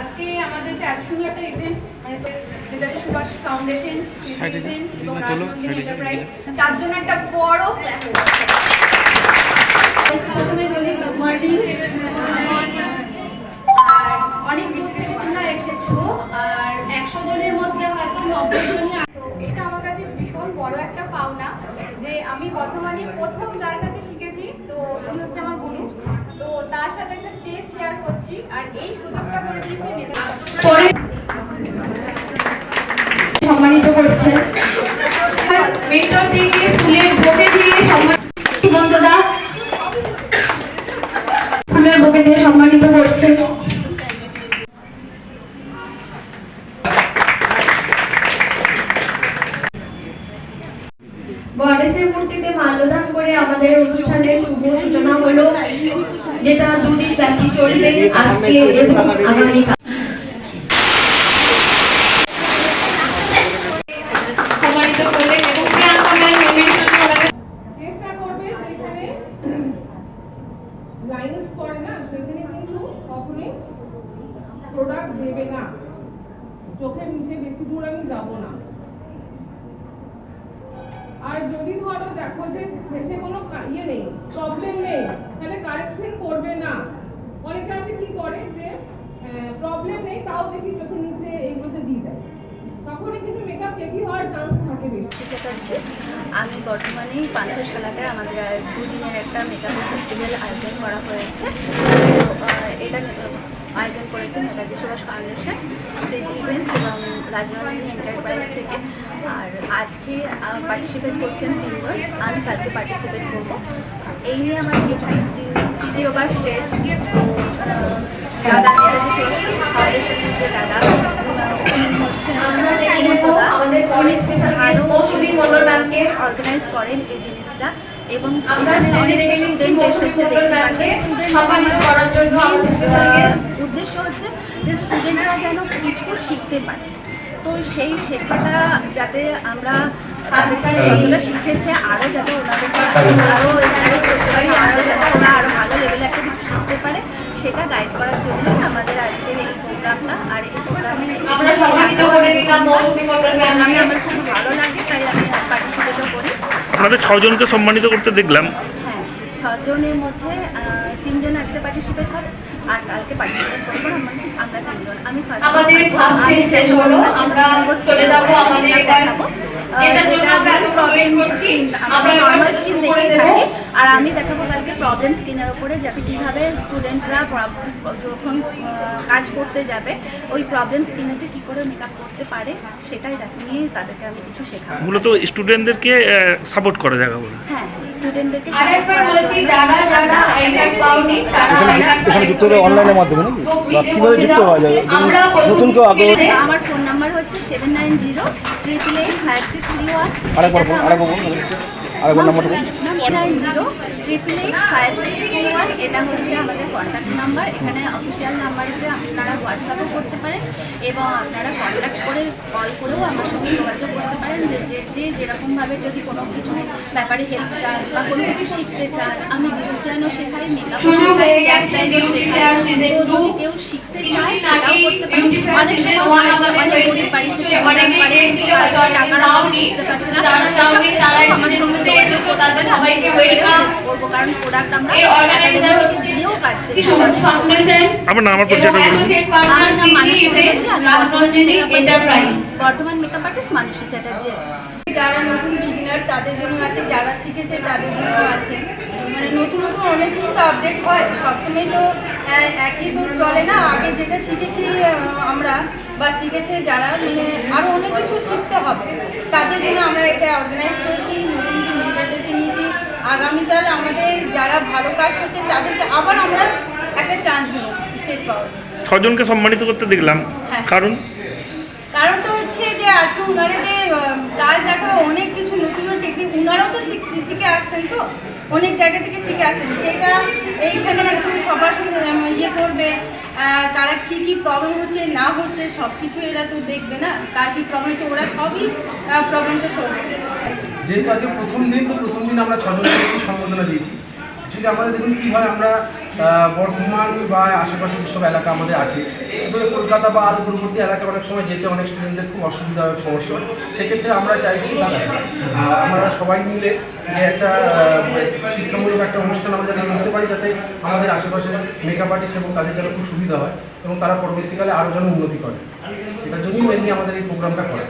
আজকে আমাদের যে একসঙ্গে একটা ইভেন্ট মানে সুভাষ ফাউন্ডেশন এবং তার জন্য একটা বড় আর অনেক আর একশো জনের মধ্যে হয়তো এটা আমার কাছে বড় একটা পাওনা যে আমি বর্তমানে প্রথম যার কাছে শিখেছি তো উনি হচ্ছে আমার পরে সম্মানিত করছে মেট্রো থেকে ফুলের বুকে দিয়ে সম্মান হিমন্তদা ফুলের বুকে দিয়ে সম্মানিত করছে গণেশের মূর্তিতে মাল্যদান করে আমাদের অনুষ্ঠানের শুভ সূচনা হলো। যেটা দুদিন ব্যাপী চলবে আজকে এবং আগামীকাল চোখের নিচে বেশি দূর আমি যাব না। যদি ধরো দেখো যে শেষে কোনো ইয়ে নেই প্রবলেম নেই, তাহলে কারেকশন করবে না। অনেকে আছে কি করে যে প্রবলেম নেই, তাও দেখি চোখের নিচে এইগুলোতে দিয়ে দেয়। আমি বর্তমানে পান্থশালাতে আমাদের দুদিনের একটা মেকআপ ফেস্টিভ্যাল আয়োজন করা হয়েছে এটা আয়োজন করেছে নেতাজি সুভাষ ফাউন্ডেশন স্মৃতি ইভেন্টস এবং রাজনন্দিনী এন্টারপ্রাইজ থেকে আর আজকে পার্টিসিপেট করছেন তিনজন আমি কালকে পার্টিসিপেট করব এই নিয়ে আমার দ্বিতীয়বার স্টেজ দাদা নেতাজি সুভাষ ফাউন্ডেশনের যে দাদা অর্গানাইজ করেন এই জিনিসটা এবং উদ্দেশ্য হচ্ছে যে স্টুডেন্টরা যেন কিছু শিখতে পারে। তো সেই শেখাটা যাতে আমরা তাদের কাছে যতটা শিখেছে আরও যাতে ওনাদেরকে আরও এনকারেজ করতে পারি আরও যাতে ওরা আরও ভালো লেভেলে একটা কিছু শিখতে পারে সেটা গাইড করার জন্য আমাদের আজকের এই প্রোগ্রামটা আর এই আপনাদের ছজনকে সম্মানিত করতে দেখলাম। হ্যাঁ ছজনের মধ্যে তিনজন আজকে পার্টিসিপেট আর কালকে পার্টিসিপেট করব আমরা আমরা তিনজন। আমি আমাদের ফার্স্ট ফেজ শেষ হলো আমরা চলে যাব আমাদের এবার যেটার জন্য আমরা প্রবলেম করছি। আমরা আমরা নর্মাল স্কিন থাকি আর আমি দেখাবো প্রবলেম স্কিনের ওপরে যাতে কীভাবে স্টুডেন্টরা যখন কাজ করতে যাবে ওই প্রবলেম স্কিনেতে কী করে মেকআপ করতে পারে সেটাই নিয়ে তাদেরকে আমি কিছু শেখাবো। মূলত স্টুডেন্টদেরকে সাপোর্ট করা যাবে বলে। হ্যাঁ স্টুডেন্টদেরকে আরেকবার বলছি যারা যারা আইটেম পাওনি তারা এখানে এখানে যুক্ত হতে অনলাইনের মাধ্যমে নাকি? বা কীভাবে যুক্ত হওয়া যায়? নতুন কেউ আগ্রহ আমার ফোন নাম্বার হচ্ছে seven nine zero triple eight five six three one আরেকবার আরেকবার বলুন। আরেকবার নাম্বারটা nine zero triple eight five six three one এটা হচ্ছে আমাদের কন্ট্যাক্ট নাম্বার এখানে অফিসিয়াল নাম্বারতে আপনারা হোয়াটসঅ্যাপও করতে পারেন এবং আপনারা কন্ট্যাক্ট করে কল করেও আমার সঙ্গে যোগাযোগ করতে পারেন। যে যে যে যেরকমভাবে যদি কোনো কিছু ব্যাপারে হেল্প চান বা কোনো কিছু শিখতে চান আমি শেখাই মেকআপ শুরু শেখাই হেয়ার স্টাইলও শেখাই তো যদি কেউ শিখতে চায় সেটাও করতে পারে Beauty অনেক সময় one যে আমাদের অনেক গরিব বাড়ি থেকে অনেক বাড়ি এসেছিল, আমার নাম আমার বর্তমান মেকআপ আর্টিস্ট মানসী চ্যাটার্জি। যারা নতুন বিগিনার তাদের জন্য আছে যারা শিখেছে তাদের জন্য আছে। মানে নতুন নতুন অনেক কিছু তো আপডেট হয়। সবসময় তো একই তো চলে না। আগে যেটা শিখেছি আমরা বা শিখেছে যারা মানে আরও অনেক কিছু শিখতে হবে। তাদের জন্য আমরা এটা অর্গানাইজ করেছি নতুন নতুন মেন্টারদেরকে নিয়েছি। আগামীকাল আমাদের যারা ভালো কাজ করছে তাদেরকে আবার আমরা একটা চান্স দেবো স্টেজ পাওয়ার। ছজনকে সম্মানিত করতে দেখলাম। হ্যাঁ। কারণ? কারণটা হচ্ছে যে আজকে যে আহ, কাজ দেখা অনেক কিছু নতুন টেকনিক উনারাও তো শিখ- শিখে আসছেন তো? অনেক জায়গা থেকে শিখে আসছেন। সেটা এইখানে একটু সবার ইয়ে করবে। কারা কী কী প্রবলেম হচ্ছে, না হচ্ছে সব কিছু এরা তো দেখবে না। কার কী প্রবলেম হচ্ছে, ওরা সবই প্রবলেমটা সব যে কাজে প্রথম দিন, তো প্রথম দিন আমরা ছজনকে সম্বোধনা দিয়েছি। যদি আমাদের দেখুন কী হয়, আমরা বর্ধমান বা আশেপাশে যেসব এলাকা আমাদের আছে, তো কলকাতা বা আরও দূরবর্তী এলাকায় অনেক সময় যেতে অনেক স্টুডেন্টদের খুব অসুবিধা হয়, সমস্যা হয়। সেক্ষেত্রে আমরা চাইছি আমরা সবাই মিলে যে একটা শিক্ষামূলক একটা অনুষ্ঠান আমরা যাতে করতে পারি যাতে আমাদের আশেপাশে মেকআপ আর্টিস্ট এবং তাদের যেন খুব সুবিধা হয় এবং তারা পরবর্তীকালে আরও যেন উন্নতি করে। এটার জন্যই মেনলি আমাদের এই প্রোগ্রামটা করা।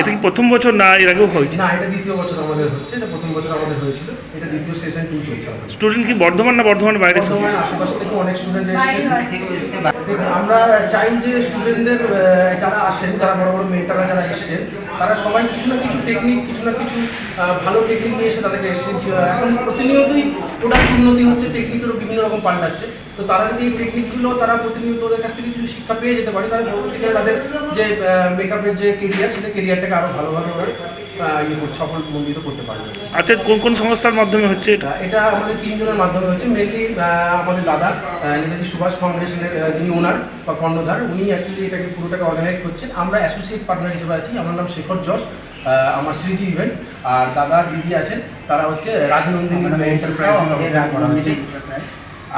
এটা কি প্রথম বছর না এর আগেও হয়েছে? না এটা দ্বিতীয় বছর আমাদের হচ্ছে এটা প্রথম বছর আমাদের হয়েছিল এটা দ্বিতীয় সেশন টু চলছে আমাদের। স্টুডেন্ট কি বর্ধমান না বর্ধমান বাইরে সব? বর্তমানে আশেপাশ থেকে অনেক স্টুডেন্ট এসেছে। আমরা চাই যে স্টুডেন্টদের যারা আসেন যারা বড় বড় মেন্টাররা যারা এসছেন তারা সবাই কিছু না কিছু টেকনিক কিছু না কিছু ভালো টেকনিক নিয়ে এসে তাদেরকে এসছে এখন প্রতিনিয়তই প্রোডাক্ট উন্নতি হচ্ছে টেকনিকেরও বিভিন্ন রকম পাল্টাচ্ছে। তো তারা যদি এই টেকনিকগুলো তারা প্রতিনিয়ত ওদের কাছ থেকে কিছু শিক্ষা পেয়ে যেতে পারে তাহলে পরবর্তীকালে তাদের যে মেকআপের যে কেরিয়ার সেটা কেরিয়ারটাকে আরও ভালোভাবে ওরা ইয়ে মণ্ডিত করতে পারবে। আচ্ছা কোন কোন সংস্থার মাধ্যমে হচ্ছে এটা? এটা আমাদের তিনজনের মাধ্যমে হচ্ছে মেনলি আমাদের দাদা নেতাজি সুভাষ ফাউন্ডেশনের যিনি ওনার বা কর্ণধার উনি অ্যাকচুয়ালি এটাকে পুরোটাকে অর্গানাইজ করছেন। আমরা অ্যাসোসিয়েট পার্টনার হিসেবে আছি আমার নাম শেখর যশ আমার শ্রীজি ইভেন্ট আর দাদা দিদি আছেন তারা হচ্ছে রাজনন্দিনী এন্টারপ্রাইজ করা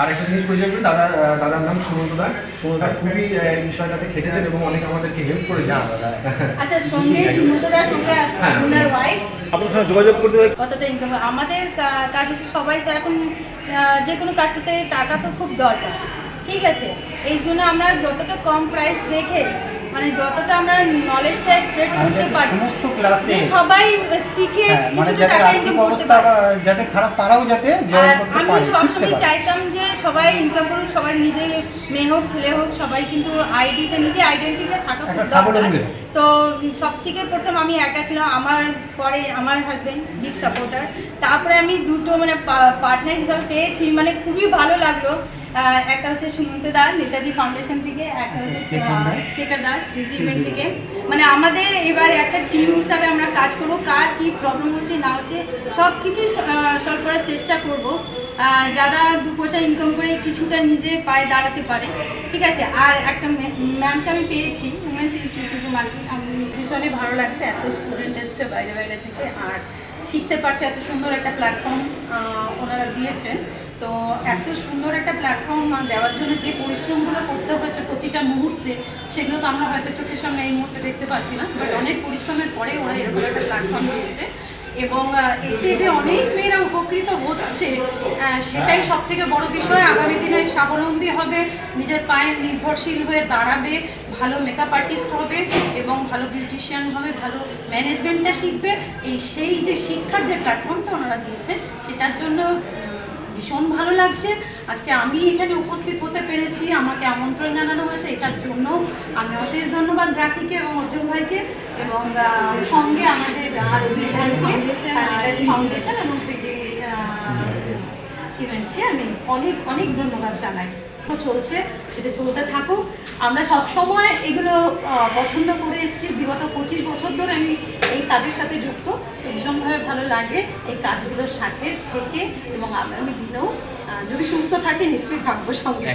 আর একটা জিনিস পরিচয় করি দাদা দাদার নাম সুমন্ত দা। সুমন্ত দা খুবই এই বিষয়টাতে খেটেছেন এবং অনেক আমাদেরকে হেল্প করেছেন। আচ্ছা সঙ্গে সুমন্তদার সঙ্গে হ্যাঁ। ওনার ওয়াইফ আপনার সঙ্গে যোগাযোগ করতে হয় কতটা ইনকাম আমাদের কাজ হচ্ছে সবাই তো এখন যে কোনো কাজ করতে টাকা তো খুব দরকার। ঠিক আছে? এই জন্য আমরা যতটা কম প্রাইস রেখে মানে যতটা আমরা নলেজটা স্প্রেড করতে পারি সমস্ত ক্লাসে সবাই শিখে মানে যাদের টাকা ইনকাম করতে পারে। যাতে খারাপ তারাও যাতে জয়েন করতে পারে শিখতে সবসময় চাইতাম যে সবাই ইনকাম করুক সবাই নিজে মেয়ে হোক ছেলে হোক সবাই কিন্তু আইডিটা নিজে আইডেন্টিটা থাকা খুব দরকার। তো সব থেকে প্রথম আমি একা ছিলাম আমার পরে আমার হাজবেন্ড বিগ সাপোর্টার তারপরে আমি দুটো মানে পার্টনার হিসাবে পেয়েছি মানে খুবই ভালো লাগল। একটা হচ্ছে সুমন্ত দাস নেতাজি ফাউন্ডেশন থেকে একটা হচ্ছে শেখর দাস। রিজিমেন্ট থেকে। মানে আমাদের এবার একটা টিম হিসাবে আমরা কাজ করব কার কি প্রবলেম হচ্ছে না হচ্ছে সব কিছু সলভ করার চেষ্টা করব। যারা দু পয়সা ইনকাম করে কিছুটা নিজে পায়ে দাঁড়াতে পারে। ঠিক আছে? আর একটা ম্যামকে আমি পেয়েছি উমেন্স ইনস্টিটিউশন মার্কেট আমি ভীষণই ভালো লাগছে এত স্টুডেন্ট এসছে বাইরে বাইরে থেকে আর শিখতে পারছে এত সুন্দর একটা প্ল্যাটফর্ম ওনারা দিয়েছেন। তো এত সুন্দর একটা প্ল্যাটফর্ম দেওয়ার জন্য যে পরিশ্রমগুলো করতে হয়েছে প্রতিটা মুহূর্তে সেগুলো তো আমরা হয়তো চোখের সামনে এই মুহূর্তে দেখতে পাচ্ছি না বাট অনেক পরিশ্রমের পরে ওরা এরকম একটা প্ল্যাটফর্ম দিয়েছে। এবং এতে যে অনেক মেয়েরা উপকৃত হচ্ছে সেটাই সব থেকে বড় বিষয়। আগামী দিনে স্বাবলম্বী হবে নিজের পায়ে নির্ভরশীল হয়ে দাঁড়াবে ভালো মেকআপ আর্টিস্ট হবে এবং ভালো বিউটিশিয়ান হবে ভালো ম্যানেজমেন্টটা শিখবে। এই সেই যে শিক্ষার যে প্ল্যাটফর্মটা ওনারা দিয়েছে সেটার জন্য ভীষণ ভালো লাগছে। আজকে আমি এখানে উপস্থিত হতে পেরেছি আমাকে আমন্ত্রণ জানানো হয়েছে এটার জন্য। আমি অশেষ ধন্যবাদ রাখিকে এবং অর্জুন ভাইকে এবং সঙ্গে আমাদের ফাউন্ডেশন এবং সিটি ইভেন্টকে আমি অনেক অনেক ধন্যবাদ জানাই। চলছে, সেটা চলতে থাকুক। আমরা সব সময় এগুলো পছন্দ করে এসেছি। বিগত পঁচিশ বছর ধরে আমি এই কাজের সাথে যুক্ত। ভীষণভাবে ভালো লাগে এই কাজগুলোর সাথে থেকে এবং আগামী দিনেও যদি সুস্থ থাকি, নিশ্চয়ই থাকব সঙ্গে।